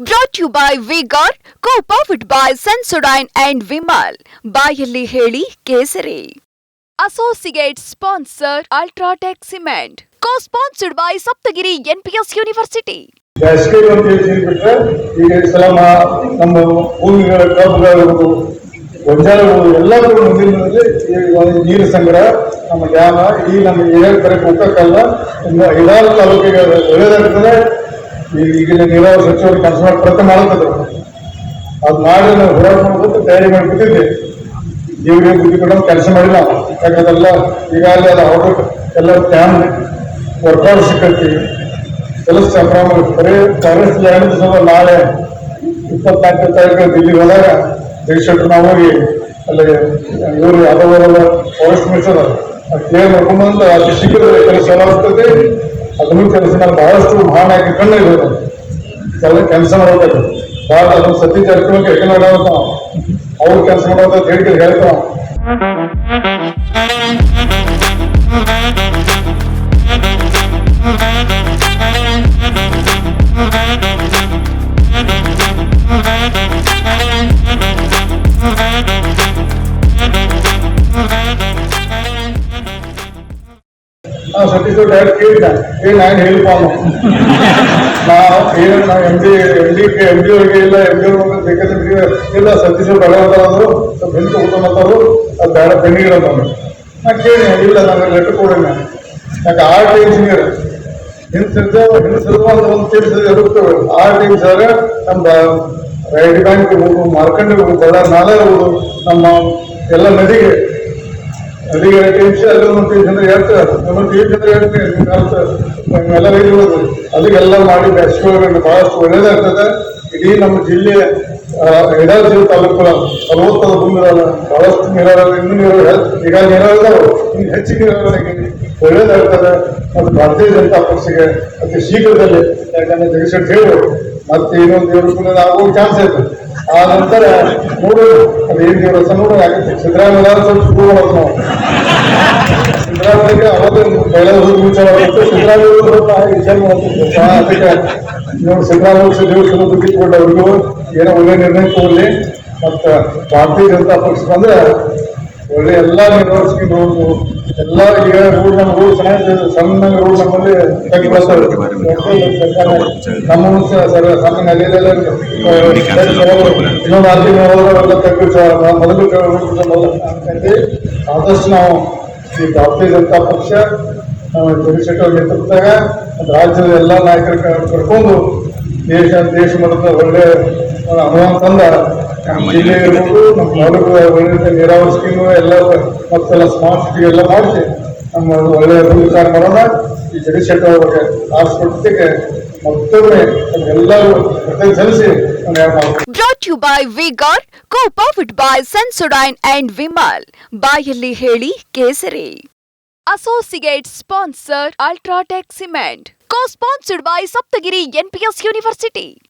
brought you by Vigor co powered by Sensodyne and Vimal ಬಾಯಲ್ಲಿ ಹೇಳಿ Kesari associate sponsor UltraTech cement co sponsored by Saptagiri NPS university ಬೇಸಿಗೆ ಅಂತ ಹೇಳಿ ಬಿಟ್ರೆ ಈಗ ಈ ಸಲ ಮಾ- ನಮ್ಮ ಭೂಮಿಗಳ ಕಬ್ಬುಗಳು ಗೊಂಜಾಲಗಳು ಎಲ್ಲದೂ ಮುಂದಿನ ದಿನದಲ್ಲಿ ಈ ಒಂದು ನೀರು ಸಂಗ್ರಹ ನಮ್ಮ ಡ್ಯಾಮ ಇಡೀ ನಮ್ಮ ಏರಿಯಾ ಕರೆ ಹೋಗಕ್ಕಲ್ಲ ಇನ್ನು ಐದಾರು ತಾಲೂಕಿಗೆ ಒಳ್ಳೆಯದಾಗ್ತದೆ ಈ ಈಗಿನ ನೀರಾವರಿ ಸಚಿವರು ಕೆಲಸ ಮಾಡಿ ಪ್ರತಿ ಮಾಡುತ್ತಿದ್ರು ಅದು ಮಾಡಿ ನಾವು ಹೋರಾಟ ಮಾಡ್ಬೇಕು, ತಯಾರಿ ಮಾಡಿಬಿಟ್ಟಿದ್ದೆ ದೇವರಿಗೆ ಬುದ್ಧಿ ಕೊಡೋ ಕೆಲಸ ಮಾಡಿಲ್ಲ. ಯಾಕಂದ್ರೆಲ್ಲ ಈಗಾಗಲೇ ಅದು ಅವರು ಎಲ್ಲ ಟ್ಯಾಮ್ ವರ್ಕೌಟ್ ಸಿಕ್ಕೈತಿ. ಕೆಲಸ ಬರೀ ಕಾಂಗ್ರೆಸ್ ಎರಡು ಸಲ ನಾಳೆ ಇಪ್ಪತ್ನಾಲ್ಕನೇ ತಾರೀಕು ದಿಲ್ಲಿ ಹೋದಾಗ ದೇಶಕ್ಕೆ ನಾವು ಹೋಗಿ ಅಲ್ಲಿ ಇವರು ಯಾದವರ ಫಾರೆಸ್ಟ್ ಮಿನಿಸ್ಟರ್ ಕ್ಲಿಯರ್ ಮಾಡ್ಕೊಂಡ್ಬಂದು ಅಲ್ಲಿ ಸಿಕ್ಕಿದ್ರೆ ಕೆಲಸ ಆಗ್ತದೆ. ಅದನ್ನು ಕೆಲಸ ಮಾಡಿ ಬಹಳಷ್ಟು ಮಹಾನಾಯಕ ಕಣ್ಣು ಇದೆ ಎಲ್ಲ ಕೆಲಸ ಮಾಡಬೇಕು ಭಾಳ ಅದನ್ನು ಸತೀಶ್ ಜಾರಕಿಹೊಳಿ ಹೆಂಗೆ ಮಾಡೋದು ಅವ್ರು ಕೆಲಸ ಮಾಡೋದು ಅಂತ ಹೇಳಿ ಹೇಳ್ತಾವ ನಾವು ಸತೀಶ್ ಡೈರೆಕ್ಟ್ ಕೇಳಿದ್ದ ಏ, ನಾನು ಹೇಳಪ್ಪ ಅವನು ನಾ ಏನು, ನಾವು M D M D M D ಇಲ್ಲ ಎಂ ಡಿ ಅವ್ರಿಗೆ ಬೇಕಾದ್ರೆ ಇಲ್ಲ ಸತೀಶ್ ಸ್ವಲ್ಪ ಹೆಂಗೆ ಊಟಮಂತವ್ರು ಅದು ಬೇಡ ಬೆನ್ನಿಗಿರ ಬಂದು ನಾ ಕೇಳಿ ಇಲ್ಲ, ನನಗೆ ಲೆಟರ್ ಕೊಡಿ ನಾನು ಯಾಕೆ ಇಂಜಿನಿಯರ್ ಹಿಂಸಿದ್ದ ಹಿಂಸಿರುವ ಅಂತ ಒಂದು ತಿಳಿಸಿದ ಇರುತ್ತವೆ ಆರ್ಟ್ ಇಂಜಿನಿಯರ್ ನಮ್ಮ ರೈಟ್ ಬ್ಯಾಂಕ್ ಮಾರ್ಕಂಡ್ ಬಳ್ಳಾರಿ ನಾಲೆ ಇರ್ಬೋದು ನಮ್ಮ ಎಲ್ಲ ನದಿಗೆ ಟೀಮ್ಸ್ ಅಲ್ಲಿ ಒಂದು ಟೀಮ್ಸ್ ಅಂದ್ರೆ ಹೇಳ್ತಾರೆ. ನಮ್ಮ ಅಂದ್ರೆ ಹೇಳ್ತೀನಿ ನಿಮ್ಮೆಲ್ಲ ರೈತರು ಅದಕ್ಕೆಲ್ಲ ಮಾಡಿ ಬೆಳೆಸ್ಕೊಳ್ಳೋದ್ರಿಂದ ಬಹಳಷ್ಟು ಒಳ್ಳೇದಾಗ್ತದೆ ಇಡೀ ನಮ್ಮ ಜಿಲ್ಲೆ ಎಡಾಜಿ ತಾಲೂಕು ಫಲವತ್ತಾದ ಭೂಮಿರಲ್ಲ ಬಹಳಷ್ಟು ನೀರಾವರಿ, ಇನ್ನೂ ನೀರಾವರಿ ಈಗ ನೀರಾವರಿ ಇನ್ನು ಹೆಚ್ಚು ನೀರಾವರಿಗೆ ಒಳ್ಳೇದಾಗ್ತದೆ ಮತ್ತು ಭಾರತೀಯ ಜನತಾ ಪಕ್ಷಕ್ಕೆ ಅತಿ ಶೀಘ್ರದಲ್ಲಿ ಯಾಕಂದ್ರೆ ಜಗಶೆಟ್ಟಿ ಹೇಳಿ ಮತ್ತೆ ಇನ್ನೊಂದು ದೇವರ ಆಗೋ ಚಾನ್ಸ್ ಐತೆ ಆ ನಂತರ ಮೂರು ಅದೇನು ದೇವರ ನೋಡು ಯಾಕಂದ್ರೆ ಸಿದ್ದರಾಮಯ್ಯ ಸ್ವಲ್ಪ ಶುರು ಮಾಡೋದು ನಾವು ಸಿದ್ದರಾಮಯ್ಯಗೆ ಅವಾಗ ಬೆಳೆ ಹೋಗಿ ವಿಚಾರ ಆಗುತ್ತೆ ಸಿದ್ದರಾಮಯ್ಯ ಸ್ವಲ್ಪ ವಿಚಾರ ಮಾಡ್ತಿದ್ದೆ ಅದಕ್ಕೆ ನೀವು ಸಿದ್ದರಾಮಯ್ಯ ದುಡ್ಡಿಟ್ಕೊಂಡು ಅವ್ರಿಗೂ ಏನೋ ಒಳ್ಳೆ ನಿರ್ಣಯ ತಗೊಳ್ಳಿ. ಮತ್ತು ಭಾರತೀಯ ಜನತಾ ಪಕ್ಷ ಬಂದ್ರೆ ಒಳ್ಳೆ ಎಲ್ಲ ನಿರ್ವಹಿಸ್ಕೊಂಡು ಹೋಗ್ಬೋದು ಎಲ್ಲ ಈಗ ರೋಡ್ ನಮ್ಮ ರೋಡ್ ಚೆನ್ನಾಗಿದೆ ಸಣ್ಣ ರೋಡ್ ನಮ್ಮಲ್ಲಿ ತೆಗಿ ಬರ್ತಾರೆ ನಮ್ಮ ಸರ್ ಸಣ್ಣ ಇನ್ನೊಂದು ಅಲ್ಲಿ ಮೊದಲು ಆದಷ್ಟು ನಾವು ಈ ಭಾರತೀಯ ಜನತಾ ಪಕ್ಷ ಚಂದ್ರಶೇಖರ್ ನೇತೃತ್ವದಾಗ ರಾಜ್ಯದ ಎಲ್ಲ ನಾಯಕರ ಕರ್ಕೊಂಡು ದೇಶ ದೇಶ ಮಟ್ಟದ ಒಳ್ಳೆ ಅನುದಾನ ತಂದ. ನಮ್ಮ ಜಿಲ್ಲೆ ಇರ್ಬೋದು, ನಮ್ಮ ತಾಲೂಕು ಒಳ್ಳೆ ನೀರಾವರಿ ಎಲ್ಲ ಮತ್ತೆಲ್ಲ ಸ್ಮಾರ್ಟ್ ಸಿಟಿ ಎಲ್ಲ ಮಾಡಿಸಿ ನಮ್ಮ ಒಳ್ಳೆ ಅಭಿವೃದ್ಧಿ ಮಾಡೋಣ. ಈ ಜಗದೀಶ್ ಆಸ್ಪತ್ರೆಗೆ ಮತ್ತೊಮ್ಮೆ ಎಲ್ಲರೂ ಸಲ್ಲಿಸಿ brought you by Vigor co powered by Sensodyne and Vimal ಬಾಯಲ್ಲಿ ಹೇಳಿ ಕೇಸರಿ. Associate sponsor UltraTech cement Co-sponsored by Saptagiri NPS University.